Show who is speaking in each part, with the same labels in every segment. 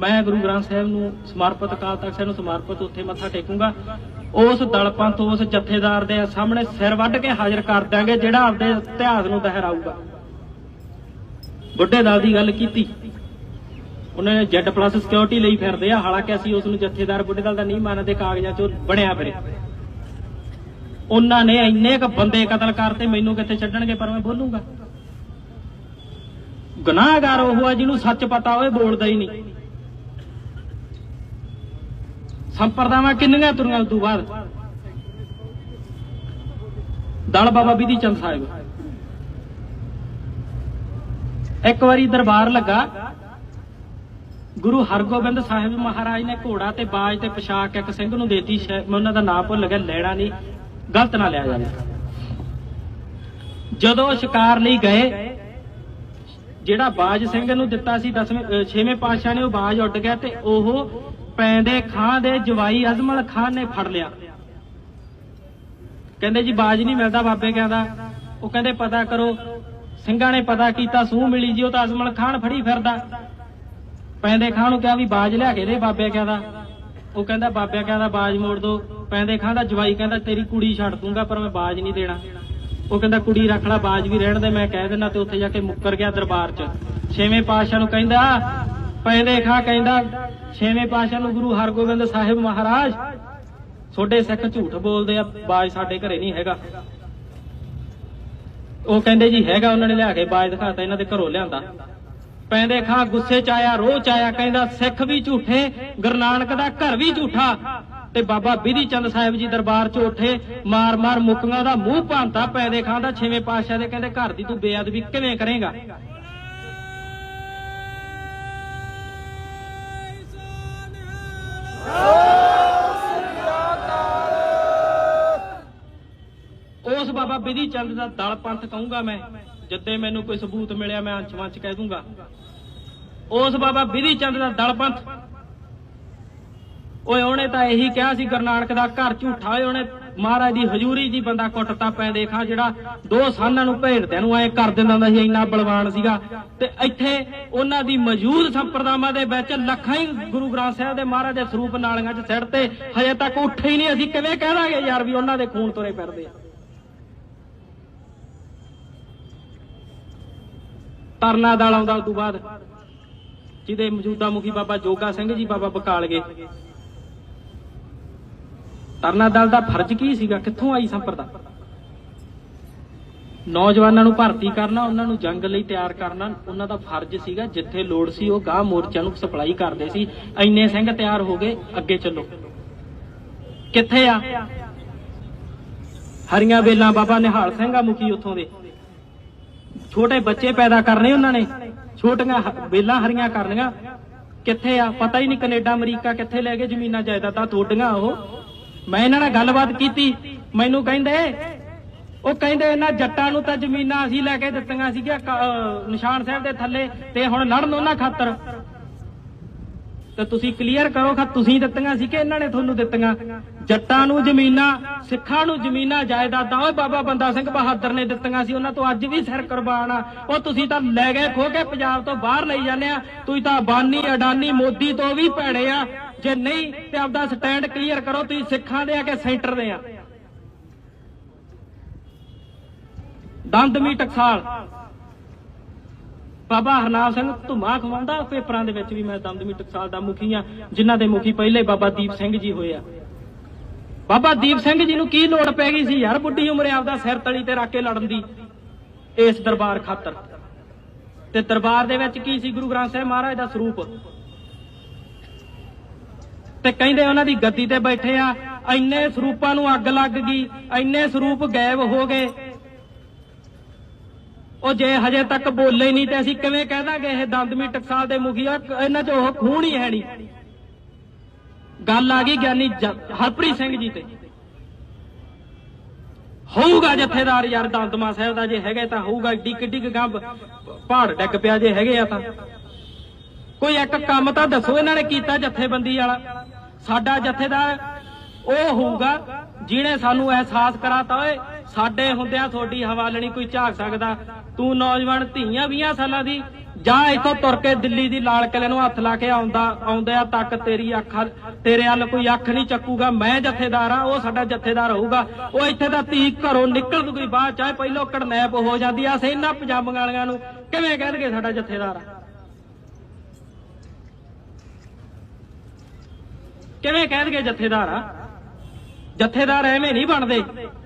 Speaker 1: ਮੈਂ ਗੁਰੂ ਗ੍ਰੰਥ ਸਾਹਿਬ ਨੂੰ ਸਮਰਪਿਤ, ਅਕਾਲ ਤਖਤ ਸਾਹਿਬ ਨੂੰ ਸਮਰਪਿਤ ਉੱਥੇ ਮੱਥਾ ਟੇਕੂੰਗਾ। ਉਸ ਦਲ ਤੋਂ ਉਸ ਜਥੇਦਾਰ ਦੇ ਸਾਹਮਣੇ ਸਿਰ ਵੱਢ ਕੇ ਹਾਜ਼ਰ ਕਰ ਦਾਂਗੇ ਜਿਹੜਾ ਆਪਦੇ ਇਤਿਹਾਸ ਨੂੰ ਦੁਹਰਾਊਗਾ। ਬੁੱਢੇ ਦਲ ਦੀ ਗੱਲ ਕੀਤੀ। ਉਹਨਾਂ ਨੇ ਜੈਡ ਪਲੱਸ ਸਿਕਿਉਰਿਟੀ ਲਈ ਫਿਰਦੇ ਆ, ਹਾਲਾਂਕਿ ਅਸੀਂ ਉਸ ਨੂੰ ਜਥੇਦਾਰ ਬੁੱਢੇ ਦਲ ਦਾ ਨਹੀਂ ਮੰਨਦੇ, ਕਾਗਜ਼ਾਂ 'ਚ ਬਣਿਆ ਫਿਰੇ। ਉਹਨਾਂ ਨੇ ਇੰਨੇ ਕ ਬੰਦੇ ਕਤਲ ਕਰਤੇ, ਮੈਨੂੰ ਕਿੱਥੇ ਛੱਡਣਗੇ, ਪਰ ਮੈਂ ਬੋਲੂਗਾ। ਗੁਨਾਹਗਾਰ ਉਹ ਆ ਜਿਹਨੂੰ ਸੱਚ ਪਤਾ ਹੋਵੇ, ਬੋਲਦਾ ਹੀ ਨਹੀਂ। ਸੰਪਰਦਾਵਾਂ ਕਿੰਨੀਆਂ ਤੁਰੀਆਂ ਉਸ ਤੋਂ ਬਾਅਦ? ਦਲ ਬਾਬਾ ਬਿਧੀ ਚੰਦ ਸਾਹਿਬ। ਇੱਕ ਵਾਰੀ ਦਰਬਾਰ ਲੱਗਾ। ਗੁਰੂ ਹਰਗੋਬਿੰਦ ਸਾਹਿਬ ਮਹਾਰਾਜ ਨੇ ਘੋੜਾ ਤੇ ਬਾਜ ਤੇ ਪੋਸ਼ਾਕ ਇੱਕ ਸਿੰਘ ਨੂੰ ਦੇਤੀ ਮੈਂ ਉਹਨਾਂ ਦਾ ਨਾਮ ਭੁੱਲ ਗਿਆ ਲੈਣਾ ਨਹੀਂ, ਗਲਤ ਨਾ ਲਿਆ ਜਾਵੇ। ਜਦੋਂ ਸ਼ਿਕਾਰ ਲਈ ਗਏ, ਜਿਹੜਾ ਬਾਜ ਸਿੰਘ ਨੂੰ ਦਿੱਤਾ ਸੀ 10ਵੇਂ 6ਵੇਂ ਪਾਤਸ਼ਾਹ ਨੇ ਉਹ ਬਾਜ ਉੱਡ ਗਿਆ ਤੇ ਉਹ ਪੈਂਦੇ ਖਾਂ ਦੇ ਜਵਾਈ ਅਜ਼ਮਲ ਖਾਨ ਨੇ ਫੜ ਲਿਆ। ਕਹਿੰਦੇ ਜੀ, ਬਾਜ ਨਹੀਂ ਮਿਲਦਾ ਬਾਬੇ ਕਹਿੰਦਾ। ਉਹ ਕਹਿੰਦੇ, ਪਤਾ ਕਰੋ, ਸਿੰਘਾਂ ਨੇ ਪਤਾ ਕੀਤਾ, ਸੂਹ ਮਿਲੀ ਜੀ, ਉਹ ਤਾਂ ਅਜ਼ਮਲ ਖਾਨ ਫੜੀ ਫਿਰਦਾ। ਪੈਂਦੇ ਖਾਂ ਨੂੰ ਕਿਹਾ ਵੀ, ਬਾਜ ਲਿਆ ਕੇ ਦੇ ਬਾਬੇ ਕਹਿੰਦਾ। ਉਹ ਕਹਿੰਦਾ, ਬਾਬਿਆ ਕਹਿੰਦਾ, ਬਾਜ ਮੋੜ ਦੋ। ਪੈਂਦੇ ਖਾਂ ਦਾ ਜਵਾਈ ਕਹਿੰਦਾ, ਤੇਰੀ ਕੁੜੀ ਛੱਡ ਦੂੰਗਾ, ਪਰ ਮੈਂ ਬਾਜ ਨਹੀਂ ਦੇਣਾ। ਉਹ ਕਹਿੰਦਾ, ਕੁੜੀ ਰੱਖ ਲੈ, ਬਾਜ ਵੀ ਰਹਿਣ ਦੇ, ਮੈਂ ਕਹਿ ਦੇਣਾ ਤੇ ਉੱਥੇ ਜਾ ਕੇ ਮੁੱਕਰ ਗਿਆ ਦਰਬਾਰ 'ਚ। ਛੇਵੇਂ ਪਾਤਸ਼ਾਹ ਨੂੰ ਕਹਿੰਦਾ, ਪੈਂਦੇ ਖਾਂ ਕਹਿੰਦਾ ਛੇਵੇਂ ਪਾਤਸ਼ਾਹ ਨੂੰ ਗੁਰੂ ਹਰਗੋਬਿੰਦ ਸਾਹਿਬ ਮਹਾਰਾਜ। ਤੁਹਾਡੇ ਸਿੱਖ ਝੂਠ ਬੋਲਦੇ ਆ, ਬਾਜ ਸਾਡੇ ਘਰੇ ਨਹੀਂ ਹੈਗਾ। ਉਹ ਕਹਿੰਦੇ ਜੀ ਹੈਗਾ, ਉਹਨਾਂ ਨੇ ਲਿਆ ਕੇ ਬਾਜ ਦਿਖਾਤਾ, ਇਹਨਾਂ ਦੇ ਘਰੋਂ ਲਿਆਂਦਾ। ਪੈਂਦੇ ਖਾਂ ਗੁੱਸੇ ਚ ਆਇਆ, ਰੋਹ ਚ ਆਇਆ, ਕਹਿੰਦਾ ਸਿੱਖ ਵੀ ਝੂਠੇ, ਗੁਰੂ ਨਾਨਕ ਦਾ ਘਰ ਵੀ ਝੂਠਾ। ਤੇ ਬਾਬਾ ਬਿਧੀ ਚੰਦ ਸਾਹਿਬ ਜੀ ਦਰਬਾਰ ਚ ਉੱਠੇ, ਮਾਰ ਮਾਰ ਮੁਕੀਆਂ ਦਾ ਮੂੰਹ ਭਾਂਤਾ ਪੈਂਦੇ ਖਾਂ ਦਾ ਛੇਵੇਂ ਪਾਤਸ਼ਾਹ ਦੇ ਕਹਿੰਦੇ ਘਰ ਦੀ ਤੂੰ ਬੇਅਦਬੀ ਕਿਵੇਂ ਕਰੇਗਾ? ਬਿਧੀ ਚੰਦ ਦਾ ਦਲ ਪੰਥ ਕਹੂੰਗਾ ਮੈਂ, ਜਿੱਦੇ ਮੈਨੂੰ ਕੋਈ ਸਬੂਤ ਮਿਲਿਆ ਮੈਂ ਅੰਸ਼ ਕਹਿ ਦੂੰਗਾ। ਉਸ ਬਾਬਾ ਬਿਧੀ ਚੰਦ ਦਾ ਦਲ ਪੰਥ। ਓਏ, ਉਹਨੇ ਤਾਂ ਇਹੀ ਕਿਹਾ ਸੀ, ਗੁਰੂ ਨਾਨਕ ਦਾ ਘਰ ਝੂਠਾ ਓਏ, ਉਹਨੇ ਮਹਾਰਾਜ ਦੀ ਹਜ਼ੂਰੀ ਜੀ ਬੰਦਾ ਕੁੱਟਤਾ ਪੈ ਦੇਖਾ, ਜਿਹੜਾ ਦੋ ਸਾਲਾਂ ਨੂੰ ਭੇੜਦਿਆਂ ਨੂੰ ਐ ਕਰ ਦਿੰਦਾ ਹੁੰਦਾ ਸੀ, ਇੰਨਾ ਬਲਵਾਨ ਸੀਗਾ। ਤੇ ਇੱਥੇ ਉਹਨਾਂ ਦੀ ਮੌਜੂਦ ਸੰਪਰਦਾਵਾਂ ਦੇ ਵਿੱਚ ਲੱਖਾਂ ਹੀ ਗੁਰੂ ਗ੍ਰੰਥ ਸਾਹਿਬ ਦੇ ਮਹਾਰਾਜ ਦੇ ਸਰੂਪ ਨਾਲੀਆਂ 'ਚ ਸਿੱਟ ਤੇ ਹਜੇ ਤੱਕ ਉੱਠੇ ਹੀ ਨਹੀਂ, ਅਸੀਂ ਕਿਵੇਂ ਕਹਿ ਦਾਂਗੇ ਯਾਰ ਵੀ ਉਹਨਾਂ ਦੇ ਖੂਨ ਤੁਰੇ ਫਿਰਦੇ ਆ। ਤਰਨਾ ਦਲ ਆਉਂਦਾ ਉਸ ਤੋਂ ਬਾਅਦ। ਜਿਹਦੇ ਮੌਜੂਦਾ ਮੁਖੀ ਬਾਬਾ ਜੋਗਾ ਸਿੰਘ ਜੀ, ਬਾਬਾ ਬਕਾਲਗੇ ਤਰਨਾ ਦਲ ਦਾ ਫਰਜ਼ ਕੀ ਸੀਗਾ? ਕਿੱਥੋਂ ਆਈ ਸੰਪਰਦਾ ਨੌਜਵਾਨਾਂ ਨੂੰ ਭਰਤੀ ਕਰਨਾ, ਉਹਨਾਂ ਨੂੰ ਜੰਗ ਲਈ ਤਿਆਰ ਕਰਨਾ, ਉਹਨਾਂ ਦਾ ਫਰਜ਼ ਸੀਗਾ। ਜਿੱਥੇ ਲੋੜ ਸੀ, ਉਹ ਗਾਹ ਮੋਰਚਿਆਂ ਨੂੰ ਸਪਲਾਈ ਕਰਦੇ ਸੀ। ਐਨੇ ਸਿੰਘ ਤਿਆਰ ਹੋ ਗਏ, ਅੱਗੇ ਚੱਲੋ। ਕਿੱਥੇ ਆ? ਹਰੀਆਂ ਵੇਲਾਂ ਬਾਬਾ ਨਿਹਾਲ ਸਿੰਘ ਆ ਮੁਖੀ ਉੱਥੋਂ ਦੇ। ਛੋਟੇ ਬੱਚੇ ਪੈਦਾ ਕਰਨੇ ਉਹਨਾਂ ਨੇ, ਛੋਟੀਆਂ ਵੇਲਾਂ ਹਰੀਆਂ ਕਰਨੀਆਂ। ਕਿੱਥੇ ਆ? ਪਤਾ ਹੀ ਨਹੀਂ ਕੈਨੇਡਾ, ਅਮਰੀਕਾ ਕਿੱਥੇ ਲੈ ਗਏ ਜ਼ਮੀਨਾਂ ਜਾਇਦਾਦਾਂ ਤੁਹਾਡੀਆਂ ਉਹ। ਮੈਂ ਇਹਨਾਂ ਨਾਲ ਗੱਲਬਾਤ ਕੀਤੀ। ਮੈਨੂੰ ਕਹਿੰਦੇ, ਉਹ ਕਹਿੰਦੇ ਇਹਨਾਂ ਜੱਟਾਂ ਨੂੰ ਤਾਂ ਜ਼ਮੀਨਾਂ ਅਸੀਂ ਲੈ ਕੇ ਦਿੱਤੀਆਂ ਸੀਗੀਆਂ ਨਿਸ਼ਾਨ ਸਾਹਿਬ ਦੇ ਥੱਲੇ ਤੇ ਹੁਣ ਲੜਨ ਉਹਨਾਂ ਖਾਤਰ। ਤੇ ਤੁਸੀਂ ਕਲੀਅਰ ਕਰੋ ਕਿ ਤੁਸੀਂ ਦਿੱਤੀਆਂ ਸੀ ਕਿ ਇਹਨਾਂ ਨੇ ਤੁਹਾਨੂੰ ਦਿੱਤੀਆਂ। ਜੱਟਾਂ ਨੂੰ ਜ਼ਮੀਨਾਂ, ਸਿੱਖਾਂ ਨੂੰ ਜ਼ਮੀਨਾਂ ਜਾਇਦਾਦਾਂ, ਓਏ ਬਾਬਾ ਬੰਦਾ ਸਿੰਘ ਬਹਾਦਰ ਨੇ ਦਿੱਤੀਆਂ ਸੀ, ਉਹਨਾਂ ਤੋਂ ਅੱਜ ਵੀ ਸਿਰ ਕੁਰਬਾਨ ਆ। ਉਹ ਤੁਸੀਂ ਤਾਂ ਲੈ ਗਏ, ਖੋ ਕੇ ਪੰਜਾਬ ਤੋਂ ਬਾਹਰ ਲਈ ਜਾਂਦੇ ਆ। ਤੁਸੀਂ ਤਾਂ ਬਾਨੀ, ਅਡਾਨੀ, ਮੋਦੀ ਤੋਂ ਵੀ ਭੈੜੇ ਆ। ਜੇ ਨਹੀਂ ਤੇ ਆਪਦਾ ਸਟੈਂਡ ਕਲੀਅਰ ਕਰੋ, ਤੁਸੀਂ ਸਿੱਖਾਂ ਦੇ ਆ ਕਿ ਸੈਂਟਰ ਦੇ ਆ। ਦੰਦਮੀ ਟਕਸਾਲ ਬਾਬਾ ਹਰਨਾਮ ਸਿੰਘ ਧੁਮਾ ਖਵਾਉਂਦਾ, ਪੇਪਰਾਂ ਦੇ ਵਿੱਚ ਵੀ ਮੈਂ ਦਮਦਮੀ ਟਕਸਾਲ ਦਾ ਮੁਖੀ ਆ ਜਿਨ੍ਹਾਂ ਦੇ ਮੁਖੀ ਪਹਿਲੇ ਬਾਬਾ ਦੀਪ ਸਿੰਘ ਜੀ ਹੋਏ ਆ। ਬਾਬਾ ਦੀਪ ਸਿੰਘ ਜੀ ਨੂੰ ਕੀ ਲੋੜ ਪੈ ਗਈ ਸੀ ਯਾਰ ਬੁੱਢੀ ਉਮਰੇ ਆਪਦਾ ਸਿਰ ਤਲੀ ਤੇ ਰੱਖ ਕੇ ਲੜਨ ਦੀ? ਇਸ ਦਰਬਾਰ ਖਾਤਰ। ਤੇ ਦਰਬਾਰ ਦੇ ਵਿੱਚ ਕੀ ਸੀ ਗੁਰੂ ਗ੍ਰੰਥ ਸਾਹਿਬ ਮਹਾਰਾਜ ਦਾ ਸਰੂਪ? ਤੇ ਕਹਿੰਦੇ ਉਹਨਾਂ ਦੀ ਗੱਦੀ ਤੇ ਬੈਠੇ ਆ, ਇੰਨੇ ਸਰੂਪਾਂ ਨੂੰ ਅੱਗ ਲੱਗ ਗਈ, ਇੰਨੇ ਸਰੂਪ ਗਾਇਬ ਹੋ ਗਏ ਉਹ ਜੇ ਹਜੇ ਤੱਕ ਬੋਲੇ ਹੀ ਨਹੀਂ ਤੇ ਅਸੀਂ ਕਿਵੇਂ ਕਹਿ ਦਾਂਗੇ ਇਹ ਦੰਦਮੀ ਟਕਸਾਲ ਦੇ ਮੁਖੀ ਇਹਨਾਂ 'ਚ ਉਹ ਖੂਨ ਹੀ ਹੈ ਨਹੀਂ। ਗੱਲ ਆ ਗਈ ਗਿਆਨੀ ਹਰਪ੍ਰੀਤ ਸਿੰਘ ਜੀ ਤੇ। ਹੋਊਗਾ ਜਥੇਦਾਰ ਯਾਰ ਦੰਦਮਾ ਸਾਹਿਬ ਦਾ ਜੇ ਹੈਗੇ ਤਾਂ ਹੋਊਗਾ ਏਡੀ ਕਿੱਡੀ ਕੁ ਗੰਭ ਪਹਾੜ ਡਿੱਗ ਪਿਆ ਜੇ ਹੈਗੇ ਆ ਤਾਂ। ਕੋਈ ਇੱਕ ਕੰਮ ਤਾਂ ਦੱਸੋ ਇਹਨਾਂ ਨੇ ਕੀਤਾ ਜਥੇਬੰਦੀ ਵਾਲਾ। ਸਾਡਾ ਜਥੇਦਾਰ ਉਹ ਹੋਊਗਾ ਜਿਹਨੇ ਸਾਨੂੰ ਅਹਿਸਾਸ ਕਰਾਤਾ ਓਏ ਸਾਡੇ ਹੁੰਦਿਆਂ ਤੁਹਾਡੀ ਹਵਾਲਣੀ ਕੋਈ ਝਾਕ ਸਕਦਾ। ਤੂੰ ਨੌਜਵਾਨ ਧੀਆਂ 20 ਸਾਲਾਂ ਦੀ, ਜਾਂ ਇੱਥੋਂ ਤੁਰ ਕੇ ਦਿੱਲੀ ਦੀ ਲਾਲ ਕਿਲੇ ਨੂੰ ਹੱਥ ਲਾ ਕੇ ਆਉਂਦਾ, ਆਉਂਦਿਆਂ ਤੱਕ ਤੇਰੀ ਅੱਖ, ਤੇਰੇ ਵੱਲ ਕੋਈ ਅੱਖ ਨਹੀਂ ਚੱਕੂਗਾ। ਮੈਂ ਜਥੇਦਾਰ ਆ ਉਹ ਸਾਡਾ ਜਥੇਦਾਰ ਹੋਊਗਾ। ਉਹ ਇੱਥੇ ਦਾ ਧੀ ਘਰੋਂ ਨਿਕਲ ਦੂਗੀ ਬਾਅਦ ਚਾਹੇ ਪਹਿਲੋਂ ਕੜਨੈਪ ਹੋ ਜਾਂਦੀ ਆ। ਸੇ ਇਹਨਾਂ ਪੰਜਾਬੀਆਂ ਵਾਲਿਆਂ ਨੂੰ ਕਿਵੇਂ ਕਹਿਣਗੇ ਸਾਡਾ ਜਥੇਦਾਰ ਆ? ਕਿਵੇਂ ਕਹਿਣਗੇ ਜਥੇਦਾਰ ਆ? ਜਥੇਦਾਰ ਐਵੇਂ ਨਹੀਂ ਬਣਦੇ।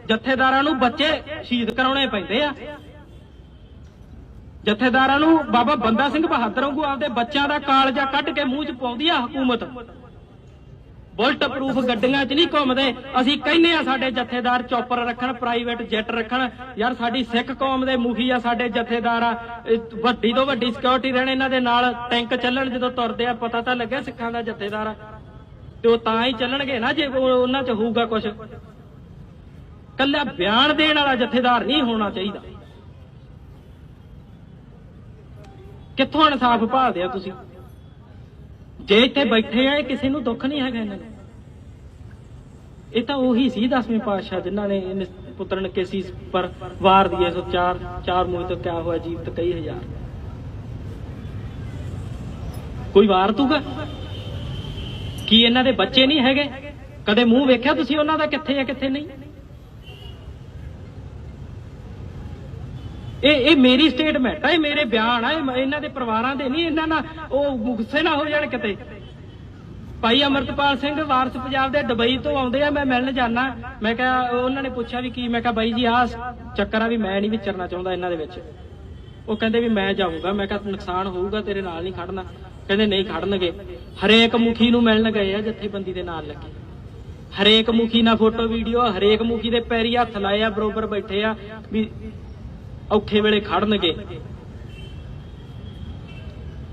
Speaker 1: ਜਥੇਦਾਰਾਂ ਨੂੰ ਬੱਚੇ ਸ਼ਹੀਦ ਕਰਾਉਣੇ ਪੈਂਦੇ ਆ। ਜਥੇਦਾਰਾਂ ਨੂੰ ਬਾਬਾ ਬੰਦਾ ਸਿੰਘ ਬਹਾਦਰ ਵਾਂਗੂ ਆਪਦੇ ਬੱਚਿਆਂ ਦਾ ਕਾਲਜਾ ਕੱਢ ਕੇ ਮੂੰਹ 'ਚ ਪਾਉਂਦੀ ਆ ਹਕੂਮਤ। ਬੁਲਟ ਪ੍ਰੂਫ ਗੱਡੀਆਂ 'ਚ ਨਹੀਂ ਘੁੰਮਦੇ। ਅਸੀਂ ਕਹਿੰਨੇ ਆ ਸਾਡੇ ਜਥੇਦਾਰ ਚੌਪਰ ਰੱਖਣ, ਪ੍ਰਾਈਵੇਟ ਜੈਟ ਰੱਖਣ। ਯਾਰ ਸਾਡੀ ਸਿੱਖ ਕੌਮ ਦੇ ਮੁਖੀ ਆ ਸਾਡੇ ਜਥੇਦਾਰ ਆ। ਵੱਡੀ ਤੋਂ ਵੱਡੀ ਸਿਕਿਉਰਿਟੀ ਰਹਿਣ ਇਹਨਾਂ ਦੇ ਨਾਲ। ਟੈਂਕ ਚੱਲਣ ਜਦੋਂ ਤੁਰਦੇ ਆ, ਪਤਾ ਤਾਂ ਲੱਗਿਆ ਸਿੱਖਾਂ ਦਾ ਜਥੇਦਾਰ ਆ। ਤੇ ਉਹ ਤਾਂ ਹੀ ਚੱਲਣਗੇ ਨਾ ਜੇ ਉਹਨਾਂ 'ਚ ਹੋਊਗਾ ਕੁਝ ਕੱਲਾ ਬਿਆਨ ਦੇਣ ਵਾਲਾ ਜਥੇਦਾਰ ਨਹੀਂ ਹੋਣਾ ਚਾਹੀਦਾ। ਕਿੱਥੋਂ ਇਨਸਾਫ ਭਾਲਦੇ ਆ ਤੁਸੀਂ? ਜੇ ਇੱਥੇ ਬੈਠੇ ਆ, ਇਹ ਕਿਸੇ ਨੂੰ ਦੁੱਖ ਨਹੀਂ ਹੈਗਾ ਇਹਨਾਂ ਨੂੰ। ਇਹ ਤਾਂ ਉਹੀ ਸੀ ਦਸਵੇਂ ਪਾਤਸ਼ਾਹ ਜਿਨ੍ਹਾਂ ਨੇ ਇਹਨੇ ਪੁੱਤਰਨ ਕੇਸੀ ਪਰ ਵਾਰ ਦੀਏ ਸੋ ਚਾਰ ਚਾਰ ਮੂੰਹ ਤੋਂ ਕਿਆ ਹੋਇਆ ਜੀਵਤ ਕਈ ਹਜ਼ਾਰ। ਕੋਈ ਵਾਰ ਤੂਗਾ ਕੀ ਇਹਨਾਂ ਦੇ ਬੱਚੇ ਨਹੀਂ ਹੈਗੇ? ਕਦੇ ਮੂੰਹ ਵੇਖਿਆ ਤੁਸੀਂ ਉਹਨਾਂ ਦਾ ਕਿੱਥੇ ਹੈ ਕਿੱਥੇ ਨਹੀਂ? ਇਹ ਇਹ ਮੇਰੀ ਸਟੇਟਮੈਂਟ ਹੈ ਇਹ ਮੇਰੇ ਬਿਆਨ ਆ ਇਹਨਾਂ ਦੇ ਪਰਿਵਾਰਾਂ ਦੇ ਨਹੀਂ, ਇਹਨਾਂ ਨਾਲ ਉਹ ਗੁੱਸੇ ਨਾ ਹੋ ਜਾਣ ਕਿਤੇ। ਭਾਈ ਅਮਰਤਪਾਲ ਸਿੰਘ ਵਾਰਸ ਪੰਜਾਬ ਦੇ ਦੁਬਈ ਤੋਂ ਆਉਂਦੇ ਆ, ਮੈਂ ਮਿਲਣ ਜਾਣਾ ਮੈਂ ਕਿਹਾ, ਉਹਨਾਂ ਨੇ ਪੁੱਛਿਆ ਵੀ ਕੀ, ਮੈਂ ਕਿਹਾ, ਬਾਈ ਜੀ ਆ ਚੱਕਰ ਆ ਵੀ ਮੈਂ ਨਹੀਂ ਵਿਚਰਨਾ ਚਾਹੁੰਦਾ ਇਹਨਾਂ ਦੇ ਵਿੱਚ। ਉਹ ਕਹਿੰਦੇ ਵੀ ਮੈਂ ਜਾਊਂਗਾ, ਮੈਂ ਕਿਹਾ ਨੁਕਸਾਨ ਹੋਊਗਾ, ਤੇਰੇ ਨਾਲ ਨਹੀਂ ਖੜਨਾ। ਕਹਿੰਦੇ ਨਹੀਂ ਖੜਨਗੇ। ਹਰੇਕ ਮੁਖੀ ਨੂੰ ਮਿਲਣ ਗਏ ਆ ਜਥੇਬੰਦੀ ਦੇ ਨਾਲ ਲੱਗੇ। ਹਰੇਕ ਮੁਖੀ ਨਾਲ ਫੋਟੋ, ਵੀਡੀਓ, ਹਰੇਕ ਮੁਖੀ ਦੇ ਪੈਰੀ ਹੱਥ ਲਾਏ ਆ, ਬਰੋਬਰ ਬੈਠੇ ਆ ਵੀ ਔਖੇ ਵੇਲੇ ਖੜਨਗੇ।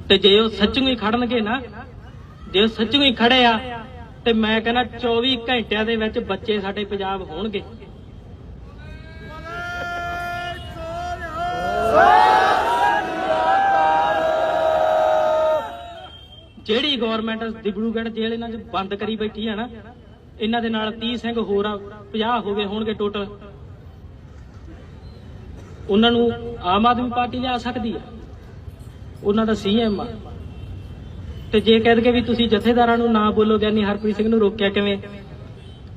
Speaker 1: ਤੇ ਜੇ ਉਹ ਸੱਚੂ ਹੀ ਖੜਨਗੇ ਨਾ, ਜੇ ਉਹ ਸੱਚੂ ਹੀ ਖੜੇ ਆ, ਤੇ ਮੈਂ ਕਹਿੰਦਾ 24 ਘੰਟਿਆਂ ਦੇ ਵਿੱਚ ਬੱਚੇ ਸਾਡੇ ਪੰਜਾਬ ਹੋਣਗੇ। ਜਿਹੜੀ ਗਵਰਨਮੈਂਟ ਦਿਬੜੂਗੜ੍ਹ ਜੇਲ੍ਹ ਇਹਨਾਂ 'ਚ ਬੰਦ ਕਰੀ ਬੈਠੀ ਆ ਨਾ, ਇਹਨਾਂ ਦੇ ਨਾਲ 30 ਸਿੰਘ ਹੋਰ ਆ 50 ਹੋ ਗਏ ਹੋਣਗੇ ਟੋਟਲ ਉਹਨਾਂ ਨੂੰ ਆਮ ਆਦਮੀ ਪਾਰਟੀ ਲਿਆ ਸਕਦੀ ਆ ਉਹਨਾਂ ਦਾ ਸੀਐਮ ਆ। ਤੇ ਜੇ ਕਹਿ ਦਗੇ ਵੀ ਤੁਸੀਂ ਜਥੇਦਾਰਾਂ ਨੂੰ ਨਾ ਬੋਲੋ ਗਿਆਨੀ ਹਰਪ੍ਰੀਤ ਸਿੰਘ ਨੂੰ ਰੋਕਿਆ ਕਿਵੇਂ?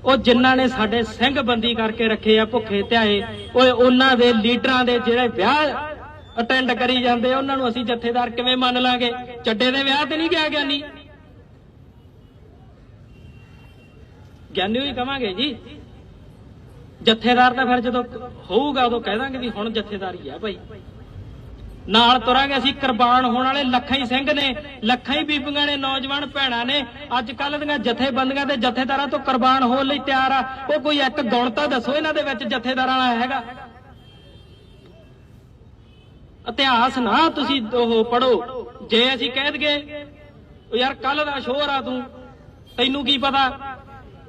Speaker 1: ਉਹ ਜਿਨ੍ਹਾਂ ਨੇ ਸਾਡੇ ਸਿੰਘ ਬੰਦੀ ਕਰਕੇ ਰੱਖੇ ਆ, ਭੁੱਖੇ ਧਿਆਏ, ਓਏ ਉਹਨਾਂ ਦੇ ਲੀਡਰਾਂ ਦੇ ਜਿਹੜੇ ਵਿਆਹ ਅਟੈਂਡ ਕਰੀ ਜਾਂਦੇ ਆ, ਉਹਨਾਂ ਨੂੰ ਅਸੀਂ ਜਥੇਦਾਰ ਕਿਵੇਂ ਮੰਨ ਲਾਂਗੇ? ਚੱਡੇ ਦੇ ਵਿਆਹ ਤੇ ਨਹੀਂ ਗਿਆ ਗਿਆਨੀ? ਗਿਆਨੀ ਹੀ ਕਵਾਂਗੇ ਜੀ। ਜਥੇਦਾਰ ਤਾਂ ਫਿਰ ਜਦੋਂ ਹੋਊਗਾ ਉਦੋਂ ਕਹਿ ਦਾਂਗੇ ਵੀ ਹੁਣ ਜਥੇਦਾਰੀ ਆ ਭਾਈ। ਨਾਲ ਤੁਰਾਂਗੇ ਅਸੀਂ ਕੁਰਬਾਨ ਹੋਣ ਵਾਲੇ ਲੱਖਾਂ ਹੀ ਸਿੰਘ ਨੇ ਲੱਖਾਂ ਹੀ ਬੀਬੀਆਂ ਨੇ ਨੌਜਵਾਨ ਭੈਣਾਂ ਨੇ। ਅੱਜ ਕੱਲ ਦੀਆਂ ਜਥੇਬੰਦੀਆਂ ਤੇ ਜਥੇਦਾਰਾਂ ਤੋਂ ਕੁਰਬਾਨ ਹੋਣ ਲਈ ਤਿਆਰ ਆ। ਉਹ ਕੋਈ ਇੱਕ ਗੁਣ ਤਾਂ ਦੱਸੋ ਇਹਨਾਂ ਦੇ ਵਿੱਚ ਜਥੇਦਾਰਾਂ ਵਾਲਾ ਹੈਗਾ। ਇਤਿਹਾਸ ਨਾ ਤੁਸੀਂ ਉਹ ਪੜੋ ਜੇ ਅਸੀਂ ਕਹਿ ਦਈਏ ਯਾਰ ਕੱਲ ਦਾ ਸ਼ੋਰ ਆ ਤੂੰ, ਤੈਨੂੰ ਕੀ ਪਤਾ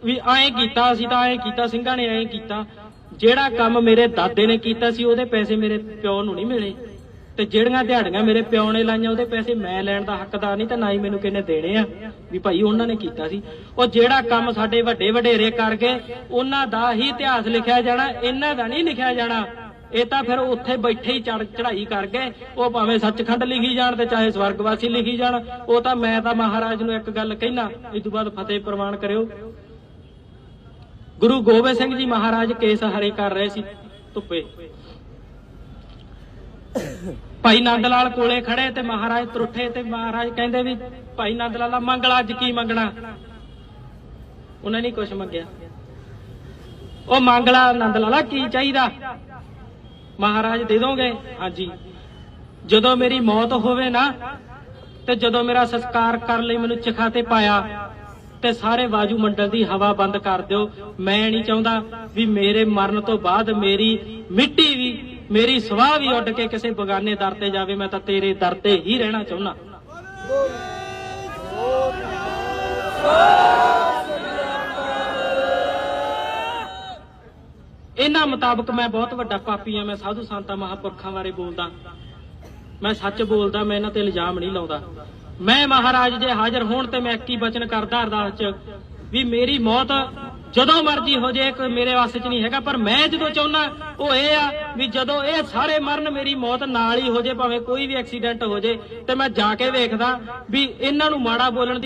Speaker 1: ਵੀ ਐਂ ਕੀਤਾ ਅਸੀਂ ਤਾਂ ਐਂ ਕੀਤਾ, ਸਿੰਘਾਂ ਨੇ ਐਂ ਕੀਤਾ। ਜਿਹੜਾ ਕੰਮ ਮੇਰੇ ਦਾਦੇ ਨੇ ਕੀਤਾ ਸੀ, ਉਹਦੇ ਪੈਸੇ ਮੇਰੇ ਪਿਓ ਨੂੰ ਨਹੀਂ ਮਿਲੇ। ਤੇ ਜਿਹੜੀਆਂ ਦਿਹਾੜੀਆਂ ਮੇਰੇ ਪਿਓ ਨੇ ਲਾਈਆਂ, ਉਹਦੇ ਪੈਸੇ ਮੈਂ ਲੈਣ ਦਾ ਹੱਕਦਾਰ ਨਹੀਂ ਤੇ ਨਾ ਹੀ ਮੈਨੂੰ ਕਿਹਨੇ ਦੇਣੇ ਆ ਵੀ ਭਾਈ ਉਹਨਾਂ ਨੇ ਕੀਤਾ ਸੀ। ਉਹ ਜਿਹੜਾ ਕੰਮ ਸਾਡੇ ਵੱਡੇ ਵਡੇਰੇ ਕਰਕੇ ਉਹਨਾਂ ਦਾ ਹੀ ਇਤਿਹਾਸ ਲਿਖਿਆ ਜਾਣਾ, ਇਹਨਾਂ ਦਾ ਨਹੀਂ ਲਿਖਿਆ ਜਾਣਾ। ਇਹ ਤਾਂ ਫਿਰ ਉੱਥੇ ਬੈਠੇ ਹੀ ਚੜ ਚੜਾਈ ਕਰ ਗਏ। ਉਹ ਭਾਵੇਂ ਸੱਚਖੰਡ ਲਿਖੀ ਜਾਣ ਤੇ ਚਾਹੇ ਸਵਰਗਵਾਸੀ ਲਿਖੀ ਜਾਣ, ਉਹ ਤਾਂ ਮੈਂ ਤਾਂ ਮਹਾਰਾਜ ਨੂੰ ਇੱਕ ਗੱਲ ਕਹਿਣਾ ਇਸ ਤੋਂ ਬਾਅਦ ਫਤਿਹ ਪ੍ਰਵਾਨ ਕਰਿਓ। ਗੁਰੂ ਗੋਬਿੰਦ ਸਿੰਘ ਜੀ ਮਹਾਰਾਜ ਕੇਸ ਹਰੇ ਕਰ ਰਹੇ ਸੀ, ਧੁੱਪੇ। ਭਾਈ ਨੰਦ ਲਾਲ ਕੋਲੇ ਖੜੇ ਤੇ ਮਹਾਰਾਜ ਤਰੁੱਠੇ ਤੇ ਮਹਾਰਾਜ ਕਹਿੰਦੇ ਵੀ, ਭਾਈ ਨੰਦ ਲਾਲਾ ਮੰਗਲਾ, ਅੱਜ ਕੀ ਮੰਗਣਾ? ਉਹਨਾਂ ਨਹੀਂ ਕੁਝ ਮੰਗਿਆ। ਉਹ ਮੰਗਲਾ ਨੰਦ ਲਾਲਾ ਕੀ ਚਾਹੀਦਾ? ਮਹਾਰਾਜ ਦੇ ਦੋਗੇ? ਹਾਂਜੀ। ਜਦੋਂ ਮੇਰੀ ਮੌਤ ਹੋਵੇ ਨਾ, ਤੇ ਜਦੋਂ ਮੇਰਾ ਸੰਸਕਾਰ ਕਰਨ ਲਈ ਮੈਨੂੰ ਚਿਖਾ ਤੇ ਪਾਇਆ, ਤੇ ਸਾਰੇ ਵਾਜੂ ਮੰਡਲ ਦੀ ਹਵਾ ਬੰਦ ਕਰ ਦਿਓ। ਮੈਂ ਨਹੀਂ ਚਾਹੁੰਦਾ ਵੀ ਮੇਰੇ ਮਰਨ ਤੋਂ ਬਾਅਦ ਮੇਰੀ ਮਿੱਟੀ ਵੀ, ਮੇਰੀ ਸਵਾਹ ਵੀ ਉੱਡ ਕੇ ਕਿਸੇ ਬਗਾਨੇ ਦਰ ਤੇ ਜਾਵੇ। ਮੈਂ ਤਾਂ ਤੇਰੇ ਦਰ ਤੇ ਹੀ ਰਹਿਣਾ ਚਾਹੁੰਦਾ। ਇਹਨਾਂ ਮੁਤਾਬਕ ਮੈਂ ਬਹੁਤ ਵੱਡਾ ਪਾਪੀ ਆ ਮੈਂ ਸਾਧੂ ਸੰਤਾਂ, ਮਹਾਪੁਰਖਾਂ ਬਾਰੇ ਬੋਲਦਾ। ਮੈਂ ਸੱਚ ਬੋਲਦਾ, ਮੈਂ ਇਹਨਾਂ ਤੇ ਇਲਜ਼ਾਮ ਨਹੀਂ ਲਾਉਂਦਾ। ਮੈਂ ਮਹਾਰਾਜ ਜੇ ਹਾਜ਼ਰ ਹੋਣ ਤੇ ਮੈਂ ਇੱਕ ਬਚਨ ਕਰਦਾ, ਅਰਦਾਸ ਚ, ਵੀ ਮੇਰੀ ਮੌਤ ਜਦੋਂ ਮਰਜ਼ੀ ਹੋ ਜੇ ਕੋਈ ਮੇਰੇ ਵਾਸਤੇ ਚ ਨਹੀਂ ਹੈਗਾ, ਪਰ ਮੈਂ ਜਦੋਂ ਚਾਹੁੰਦਾ ਉਹ ਇਹ ਆ ਵੀ ਜਦੋਂ ਇਹ ਸਾਰੇ ਮਰਨ, ਮੇਰੀ ਮੌਤ ਨਾਲ ਹੀ ਹੋ ਜੇ ਭਾਵੇਂ ਕੋਈ ਵੀ ਐਕਸੀਡੈਂਟ ਹੋ ਜੇ ਤੇ ਮੈਂ ਜਾ ਕੇ ਵੇਖਦਾ ਵੀ ਇਹਨਾਂ ਨੂੰ ਮਾੜਾ ਬੋਲਣ ਦੀ